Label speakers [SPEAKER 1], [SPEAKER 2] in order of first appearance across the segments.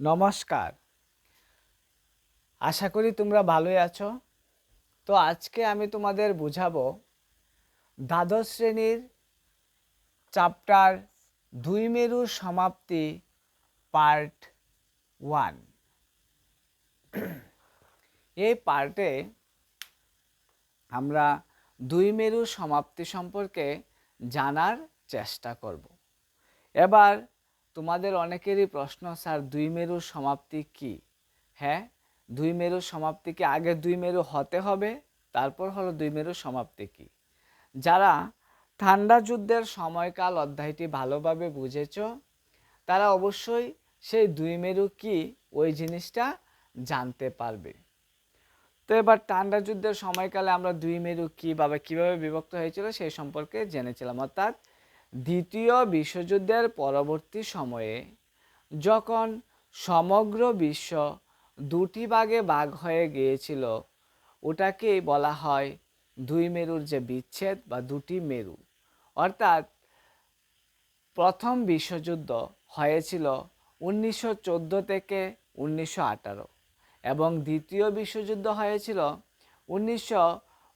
[SPEAKER 1] নমস্কার। আশা করি তোমরা ভালোই আছো। তো আজকে আমি তোমাদের বুঝাবো দ্বাদশ শ্রেণির চ্যাপ্টার দুই মেরুর সমাপ্তি পার্ট ওয়ান। এই পার্টে আমরা দুই মেরুর সমাপ্তি সম্পর্কে জানার চেষ্টা করব। এবার তোমাদের অনেকেরই প্রশ্ন, স্যার, দুই মেরুর সমাপ্তি কি? হ্যাঁ দুই মেরুর সমাপ্তি কি? আগে দুই মেরু হতে হবে, তারপর হলো দুই মেরুর সমাপ্তি কি? যারা ঠান্ডা যুদ্ধের সময়কাল অধ্যায়টি ভালোভাবে বুঝেছ, তারা অবশ্যই সেই দুই মেরু কি, ওই জিনিসটা জানতে পারবে। তো এবার ঠান্ডা যুদ্ধের সময়কালে আমরা দুই মেরু কীভাবে কীভাবে বিভক্ত হয়েছিল, সেই সম্পর্কে জেনেছিলাম। অর্থাৎ দ্বিতীয় বিশ্বযুদ্ধের পরবর্তী সময়ে যখন সমগ্র বিশ্ব দুটি ভাগে ভাগ হয়ে গিয়েছিল ওটাকেই বলা হয় দুই মেরুর যে বিচ্ছেদ বা দুটি মেরু। অর্থাৎ প্রথম বিশ্বযুদ্ধ হয়েছিল উনিশশো চোদ্দ থেকে উনিশশো আঠারো এবং দ্বিতীয় বিশ্বযুদ্ধ হয়েছিল উনিশশো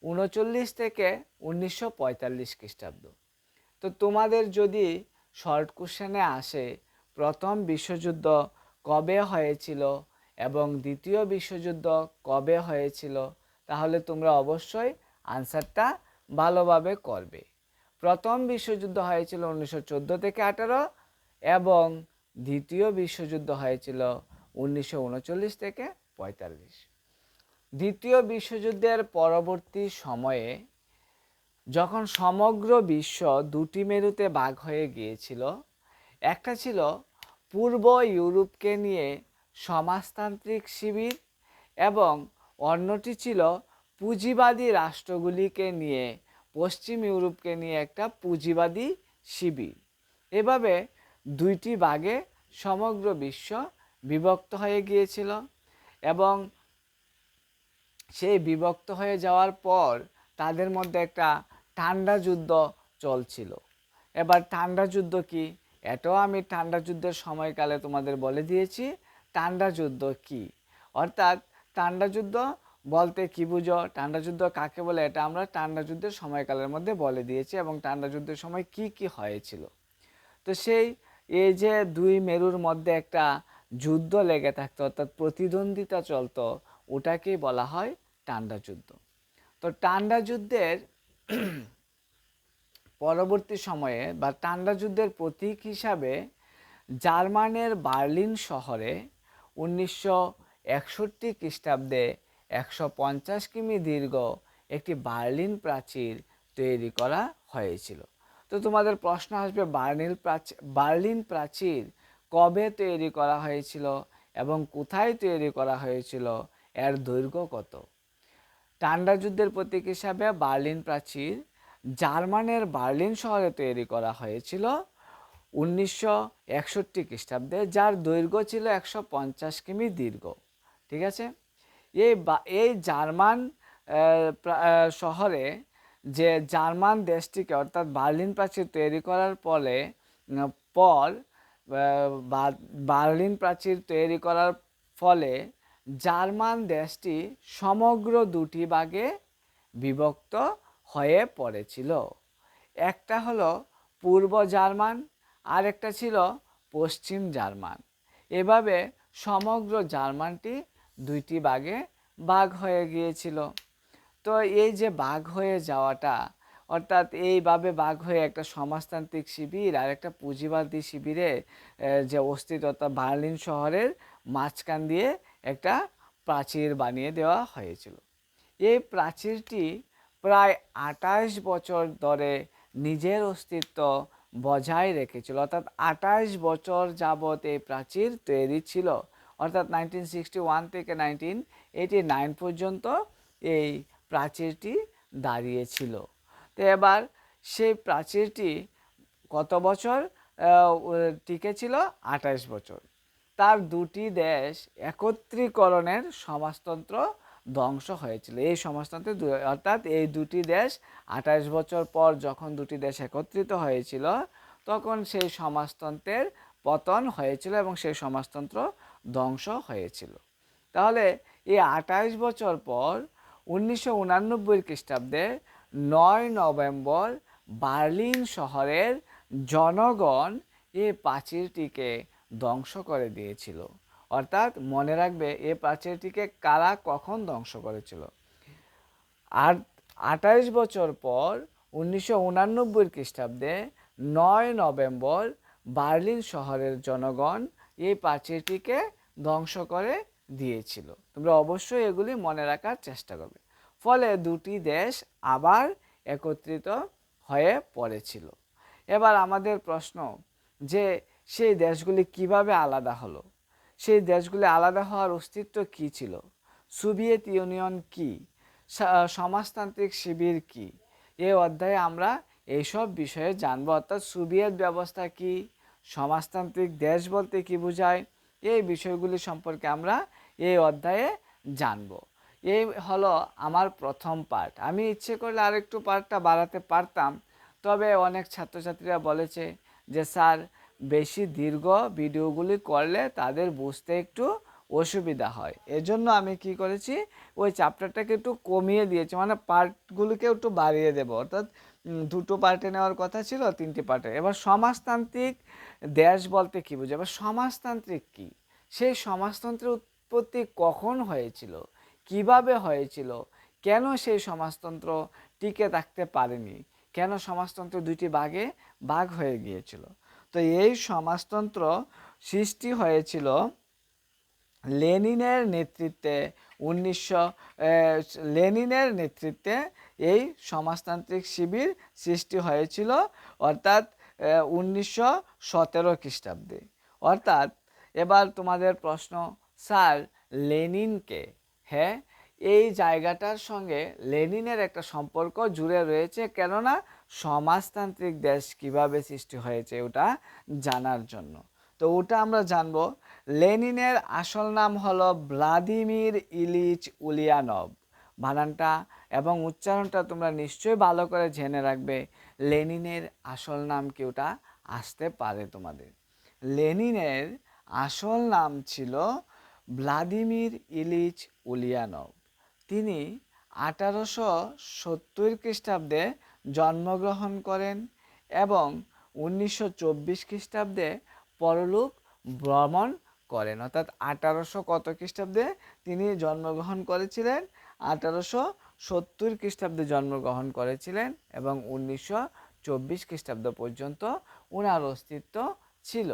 [SPEAKER 1] উনচল্লিশ থেকে উনিশশো পঁয়তাল্লিশ খ্রিস্টাব্দ। তো তোমাদের যদি শর্ট কোশ্চেনে আসে, প্রথম বিশ্বযুদ্ধ কবে হয়েছিল এবং দ্বিতীয় বিশ্বযুদ্ধ কবে হয়েছিল, তাহলে তোমরা অবশ্যই আনসারটা ভালোভাবে করবে। প্রথম বিশ্বযুদ্ধ হয়েছিল উনিশশো চোদ্দ থেকে আঠারো এবং দ্বিতীয় বিশ্বযুদ্ধ হয়েছিল উনিশশো উনচল্লিশ থেকে পঁয়তাল্লিশ। দ্বিতীয় বিশ্বযুদ্ধের পরবর্তী সময়ে যখন সমগ্র বিশ্ব দুটি মেরুতে ভাগ হয়ে গিয়েছিল, একটা ছিল পূর্ব ইউরোপকে নিয়ে সমাজতান্ত্রিক শিবির এবং অন্যটি ছিল পুঁজিবাদী রাষ্ট্রগুলিকে নিয়ে, পশ্চিম ইউরোপকে নিয়ে একটা পুঁজিবাদী শিবির। এভাবে দুইটি ভাগে সমগ্র বিশ্ব বিভক্ত হয়ে গিয়েছিল এবং সেই বিভক্ত হয়ে যাওয়ার পর তাদের মধ্যে একটা ঠান্ডা যুদ্ধ চলছিল। এবার ঠান্ডা যুদ্ধ কি? এটাও আমি ঠান্ডা যুদ্ধের সময়কালে তোমাদের বলে দিয়েছি। ঠান্ডা যুদ্ধ কি? অর্থাৎ ঠান্ডা যুদ্ধ বলতে কি বুঝো? ঠান্ডা যুদ্ধ কাকে বলে? এটা আমরা ঠান্ডা যুদ্ধের সময়কালের মধ্যে বলে দিয়েছি এবং ঠান্ডা যুদ্ধের সময় কি কি হয়েছিল। তো সেই এই যে দুই মেরুর মধ্যে একটা যুদ্ধ লেগে থাকতো, অর্থাৎ প্রতিদ্বন্দ্বিতা চলতো, ওটাকেই বলা হয় ঠান্ডা যুদ্ধ। তো ঠান্ডা যুদ্ধের পরবর্তী সময়ে বা ঠান্ডা যুদ্ধের প্রতীক হিসাবে জার্মানের বার্লিন শহরে উনিশশো একষট্টি খ্রিস্টাব্দে একশো পঞ্চাশ কিমি দীর্ঘ একটি বার্লিন প্রাচীর তৈরি করা হয়েছিল। তো তোমাদের প্রশ্ন আসবে, বার্লিন প্রাচীর বার্লিন প্রাচীর কবে তৈরি করা হয়েছিল এবং কোথায় তৈরি করা হয়েছিল? এর দৈর্ঘ্য কত? ঠান্ডা যুদ্ধের প্রতীক হিসাবে বার্লিন প্রাচীর জার্মানের বার্লিন শহরে তৈরি করা হয়েছিল উনিশশো একষট্টি খ্রিস্টাব্দে, যার দৈর্ঘ্য ছিল একশো পঞ্চাশ কিমি দীর্ঘ। ঠিক আছে? এই এই জার্মান শহরে যে জার্মান দেশটিকে অর্থাৎ বার্লিন প্রাচীর তৈরি করার ফলে পর বার্লিন প্রাচীর তৈরি করার ফলে জার্মান দেশটি সমগ্র দুটি ভাগে বিভক্ত হয়ে পড়েছিল। একটা হলো পূর্ব জার্মান আর একটা ছিল পশ্চিম জার্মান। এভাবে সমগ্র জার্মানটি দুইটি ভাগে বাঘ হয়ে গিয়েছিল। তো এই যে বাঘ হয়ে যাওয়াটা, অর্থাৎ এইভাবে বাঘ হয়ে একটা সমাজতান্ত্রিক শিবির আর একটা পুঁজিবাদী শিবিরে যে অস্তিত্ব বার্লিন শহরের মাঝখান দিয়ে একটা প্রাচীর বানিয়ে দেওয়া হয়েছিল। এই প্রাচীরটি প্রায় আঠাশ বছর ধরে নিজের অস্তিত্ব বজায় রেখেছিল। অর্থাৎ আঠাশ বছর যাবৎ এই প্রাচীর তৈরি ছিল। অর্থাৎ নাইনটিন সিক্সটি ওয়ান থেকে নাইনটিন এইটি নাইন পর্যন্ত এই প্রাচীরটি দাঁড়িয়েছিল তো এবার সেই প্রাচীরটি কত বছর টিকে ছিল? আঠাশ বছর। তার দুটি দেশ একত্রীকরণের সমাজতন্ত্র ধ্বংস হয়েছিল। এই সমাজতন্ত্রে অর্থাৎ এই দুটি দেশ আঠাশ বছর পর যখন দুটি দেশ একত্রিত হয়েছিল, তখন সেই সমাজতন্ত্রের পতন হয়েছিল এবং সেই সমাজতন্ত্র ধ্বংস হয়েছিল। তাহলে এই আঠাশ বছর পর উনিশশো উনানব্বই খ্রিস্টাব্দে নয় নভেম্বর বার্লিন শহরের জনগণ এই প্রাচীরটিকে ধ্বংস করে দিয়েছিল। অর্থাৎ মনে রাখবে এই প্রাচীরটিকে কারা কখন ধ্বংস করেছিল? আর আঠাইশ বছর পর উনিশশো উনানব্বই খ্রিস্টাব্দে নয় নভেম্বর বার্লিন শহরের জনগণ এই প্রাচীরটিকে ধ্বংস করে দিয়েছিল। তোমরা অবশ্যই এগুলি মনে রাখার চেষ্টা করবে। ফলে দুটি দেশ আবার একত্রিত হয়ে পড়েছিল। এবার আমাদের প্রশ্ন যে সেই দেশগুলি কীভাবে আলাদা হলো? সেই দেশগুলি আলাদা হওয়ার অস্তিত্ব কি ছিল? সোভিয়েত ইউনিয়ন কি? সমাজতান্ত্রিক শিবির কি? এই অধ্যায়ে আমরা এইসব বিষয়ে জানব। অর্থাৎ সোভিয়েত ব্যবস্থা কি? সমাজতান্ত্রিক দেশ বলতে কি বোঝায়? এই বিষয়গুলি সম্পর্কে আমরা এই অধ্যায়ে জানব। এই হলো আমার প্রথম পার্ট আমি ইচ্ছে করলে আরেকটু পার্টটা বাড়াতে পারতাম, তবে অনেক ছাত্রছাত্রীরা বলেছে যে, স্যার বেশি দীর্ঘ ভিডিওগুলি করলে তাদের বুঝতে একটু অসুবিধা হয়। এজন্য আমি কি করেছি, ওই চ্যাপ্টারটাকে একটু কমিয়ে দিয়েছি মানে পার্টগুলিকে একটু বাড়িয়ে দেবো। অর্থাৎ দুটো পার্টে নেওয়ার কথা ছিল, তিনটি পার্টে এবার সমাজতান্ত্রিক দেশ বলতে কী বুঝে এবার সমাজতান্ত্রিক কি? সেই সমাজতন্ত্রের উৎপত্তি কখন হয়েছিল? কীভাবে হয়েছিল? কেন সেই সমাজতন্ত্র টিকে থাকতে পারেনি? কেন সমাজতন্ত্র দুইটি ভাগে ভাগ হয়ে গিয়েছিল? তো এই সমাজতন্ত্র সৃষ্টি হয়েছিল লেনিনের নেতৃত্বে উনিশশো লেনিনের নেতৃত্বে এই সমাজতান্ত্রিক শিবির সৃষ্টি হয়েছিল, অর্থাৎ উনিশশো সতেরো খ্রিস্টাব্দে। অর্থাৎ, এবার তোমাদের প্রশ্ন, স্যার লেনিনকে হ্যাঁ এই জায়গাটার সঙ্গে লেনিনের একটা সম্পর্ক জুড়ে রয়েছে, কেননা সমাজতান্ত্রিক দেশ কীভাবে সৃষ্টি হয়েছে ওটা জানার জন্য। তো ওটা আমরা জানব। লেনিনের আসল নাম হলো ভ্লাদিমির ইলিচ উলিয়ানভ। বানানটা এবং উচ্চারণটা তোমরা নিশ্চয়ই ভালো করে জেনে রাখবে, লেনিনের আসল নাম কি ওটা আসতে পারে তোমাদের। লেনিনের আসল নাম ছিল ভ্লাদিমির ইলিচ উলিয়ানভ। তিনি আঠারোশো সত্তর খ্রিস্টাব্দে জন্মগ্রহণ করেন এবং উনিশশো চব্বিশ খ্রিস্টাব্দে পরলোক ভ্রমণ করেন। অর্থাৎ আঠারোশো কত খ্রিস্টাব্দে তিনি জন্মগ্রহণ করেছিলেন? আঠারোশো সত্তর খ্রিস্টাব্দে জন্মগ্রহণ করেছিলেন এবং উনিশশো চব্বিশ খ্রিস্টাব্দ পর্যন্ত ওনার অস্তিত্ব ছিল।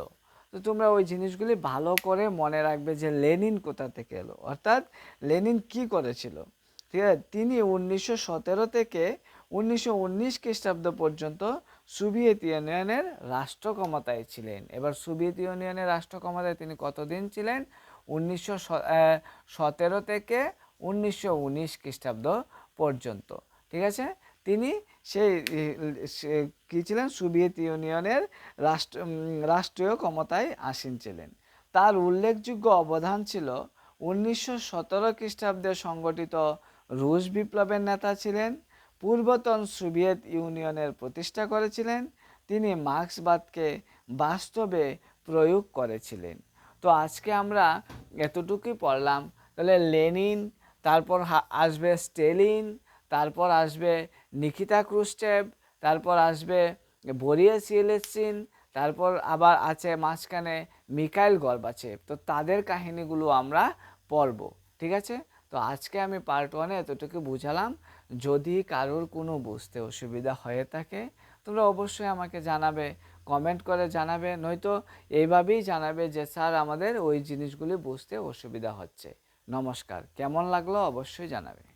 [SPEAKER 1] তো তোমরা ওই জিনিসগুলি ভালো করে মনে রাখবে যে লেনিন কোথা থেকে এলো। অর্থাৎ লেনিন কি করেছিল? ঠিক আছে, তিনি উনিশশো সতেরো থেকে উনিশশো উনিশ খ্রিস্টাব্দ পর্যন্ত সোভিয়েত ইউনিয়নের রাষ্ট্র ক্ষমতায় ছিলেন। এবার সোভিয়েত ইউনিয়নের রাষ্ট্র ক্ষমতায় তিনি কতদিন ছিলেন? উনিশশো সতেরো থেকে উনিশশো উনিশ খ্রিস্টাব্দ পর্যন্ত। ঠিক আছে? তিনি সেই কী ছিলেন? সোভিয়েত ইউনিয়নের রাষ্ট্র রাষ্ট্রীয় ক্ষমতায় আসীন ছিলেন। তার উল্লেখযোগ্য অবদান ছিল উনিশশো সতেরো খ্রিস্টাব্দে সংগঠিত রুশ বিপ্লবের নেতা ছিলেন, পূর্বতন সোভিয়েত ইউনিয়নের প্রতিষ্ঠা করেছিলেন, তিনি মার্ক্সবাদকে বাস্তবে প্রয়োগ করেছিলেন। তো আজকে আমরা এতটুকুই পড়লাম। তাহলে লেনিন, তারপর আসবে স্টেলিন তারপর আসবে নিকিতা ক্রুস্টেভ তারপর আসবে বরিয়া সিয়েলেসিন তারপর আবার আছে মাঝখানে মিকাইল গর্বাচেভ তো তাদের কাহিনীগুলো আমরা পড়ব, ঠিক আছে? তো আজকে আমি পার্ট ওয়ানে এতটুকু বুঝালাম। যদি কারোর কোনো বুঝতে অসুবিধা হয়ে থাকে, তোমরা অবশ্যই আমাকে জানাবে কমেন্ট করে জানাবে, নয়তো এইভাবেই জানাবে যে, স্যার, আমাদের ওই জিনিসগুলি বুঝতে অসুবিধা হচ্ছে। নমস্কার। কেমন লাগল অবশ্যই জানাবে।